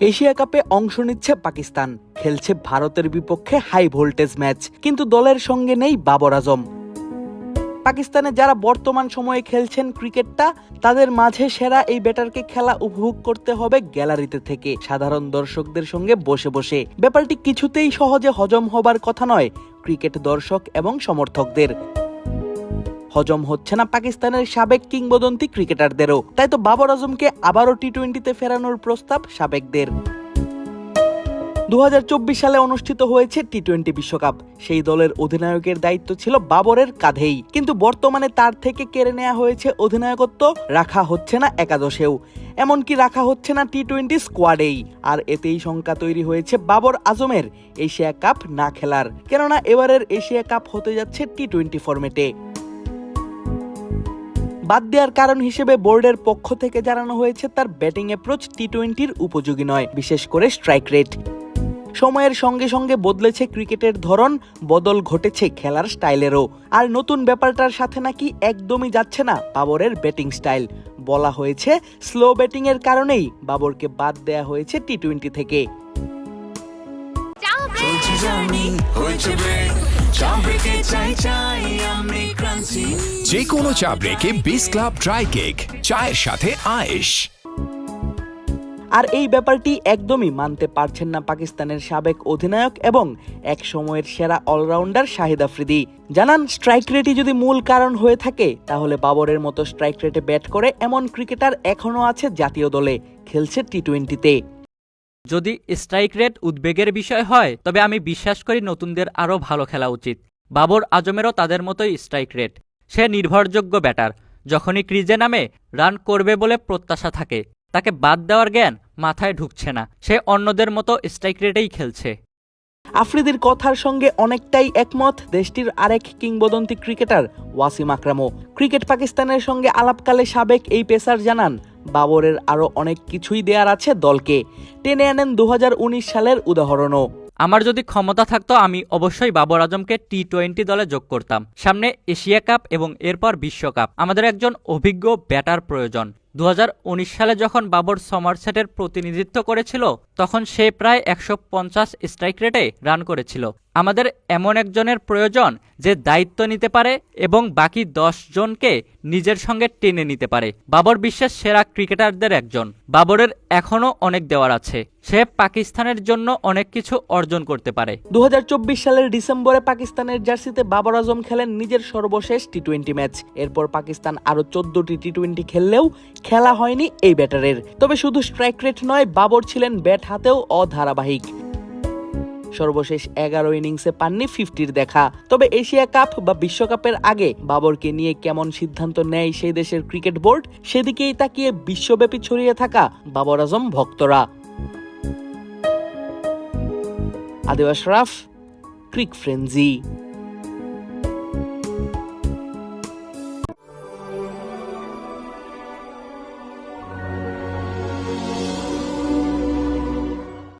Asia কাপে অংশ নিচ্ছে পাকিস্তান। খেলছে ভারতের বিপক্ষে হাই ভোল্টেজ ম্যাচ, কিন্তু দলের সঙ্গে নেই বাবর আজম। পাকিস্তানে যারা বর্তমান সময়ে খেলছেন ক্রিকেটটা, তাদের মাঝে সেরা এই ব্যাটারকে খেলা উপভোগ করতে হবে গ্যালারিতে থেকে, সাধারণ দর্শকদের সঙ্গে বসে বসে। ব্যাপারটি কিছুতেই সহজে হজম হবার কথা নয়, ক্রিকেট দর্শক এবং সমর্থকদের। হজম হচ্ছে না পাকিস্তানের সাবেক কিংবদন্তি ক্রিকেটারদেরও। তাই তো বাবর আজমকে আবারও টি টোয়েন্টিতে ফেরানোর প্রস্তাব সাবেকদের। দু হাজার চব্বিশ সালে অনুষ্ঠিত হয়েছে টি টোয়েন্টি বিশ্বকাপ। সেই দলের অধিনায়কের দায়িত্ব ছিল বাবরের কাঁধেই। কিন্তু বর্তমানে তার থেকে কেড়ে নেওয়া হয়েছে অধিনায়কত্ব, রাখা হচ্ছে না একাদশেও। এমনকি রাখা হচ্ছে না টি টোয়েন্টি স্কোয়াডেই আর এতেই শঙ্কা তৈরি হয়েছে বাবর আজমের, এশিয়া কাপ না খেলার। কেননা এবারের এশিয়া কাপ হতে যাচ্ছে টি টোয়েন্টি ফরম্যাটে বাদ দেওয়ার কারণ হিসেবে বোর্ডের পক্ষ থেকে জানানো হয়েছে তার ব্যাটিং অ্যাপ্রোচ টি টোয়েন্টির উপযোগী নয়, বিশেষ করে স্ট্রাইক রেট। সময়ের সঙ্গে সঙ্গে বদলেছে ক্রিকেটের ধরন, বদল ঘটেছে খেলার স্টাইলেরও। আর নতুন ব্যাপারটার সাথে নাকি একদমই যাচ্ছে না বাবরের ব্যাটিং স্টাইল। বলা হয়েছে, স্লো ব্যাটিং এর কারণেই বাবরকে বাদ দেয়া হয়েছে টি টোয়েন্টি থেকে চা ব্রেকে চাই চাই আমি ক্রান্তি। যে কোনো চা ব্রেকে বিস ক্লাব ড্রাই কেক চায়ের সাথে আয়েশ। আর এই ব্যাপারটি একদমই মানতে পারছেন না পাকিস্তানের সাবেক অধিনায়ক এবং এক সময়ের সেরা অলরাউন্ডার শাহিদ আফ্রিদি। জানান স্ট্রাইক রেটই যদি মূল কারণ হয়ে থাকে তাহলে বাবরের মতো স্ট্রাইক রেটে ব্যাট করে এমন ক্রিকেটার এখনও আছে জাতীয় দলে খেলছে টি টোয়েন্টিতে যদি স্ট্রাইক রেট উদ্বেগের বিষয় হয়, তবে আমি বিশ্বাস করি নতুনদের আরও ভালো খেলা উচিত। বাবর আজমেরও তাদের মতোই স্ট্রাইক রেট সে নির্ভরযোগ্য ব্যাটার যখনই ক্রিজে নামে রান করবে বলে প্রত্যাশা থাকে। তাকে বাদ দেওয়ার জ্ঞান মাথায় ঢুকছে না। সে অন্যদের মতো স্ট্রাইক রেটেই খেলছে। আফ্রিদির কথার সঙ্গে অনেকটাই একমত দেশটির আরেক কিংবদন্তি ক্রিকেটার ওয়াসিম আকরামও। ক্রিকেট পাকিস্তানের সঙ্গে আলাপকালে সাবেক এই পেসার জানান বাবরের আরও অনেক কিছুই দেয়ার আছে দলকে। টেনে আনেন দু হাজার উনিশ সালের উদাহরণও। আমার যদি ক্ষমতা থাকতো, আমি অবশ্যই বাবর আজমকে টি টোয়েন্টি দলে যোগ করতাম। সামনে এশিয়া কাপ এবং এরপর বিশ্বকাপ। আমাদের একজন অভিজ্ঞ ব্যাটার প্রয়োজন। উনিশ সালে যখন বাবর সমারসেটের প্রতিনিধিত্ব করেছিল, তখন সে প্রায় একশো পঞ্চাশ স্ট্রাইক রেটে রান করেছিল। আমাদের এমন একজনের প্রয়োজন যে দায়িত্ব নিতে পারে এবং বাকি দশ জনকে নিজের সঙ্গে টেনে নিতে পারে। বাবর বিশ্বের সেরা ক্রিকেটারদের একজন। বাবরের এখনও অনেক দেওয়ার আছে। সে পাকিস্তানের জন্য অনেক কিছু অর্জন করতে পারে। দু হাজার চব্বিশ সালের ডিসেম্বরে পাকিস্তানের জার্সিতে বাবর আজম খেলেন নিজের সর্বশেষ টি টোয়েন্টি ম্যাচ এরপর পাকিস্তান আরও চোদ্দটি টি টোয়েন্টি খেললেও খেলা হয়নি এই ব্যাটারের। তবে শুধু স্ট্রাইক রেট নয়, বাবর ছিলেন ব্যাট হাতেও অধারাবাহিক। সর্বশেষ এগারো ইনিংসে পাননি ফিফটির দেখা। তবে এশিয়া কাপ বা বিশ্বকাপের আগে বাবরকে নিয়ে কেমন সিদ্ধান্ত নেয় সেই দেশের ক্রিকেট বোর্ড, সেদিকেই তাকিয়ে বিশ্বব্যাপী ছড়িয়ে থাকা বাবর আজম ভক্তরা। আদিবাস রাফ, ক্রিক ফ্রেন্জি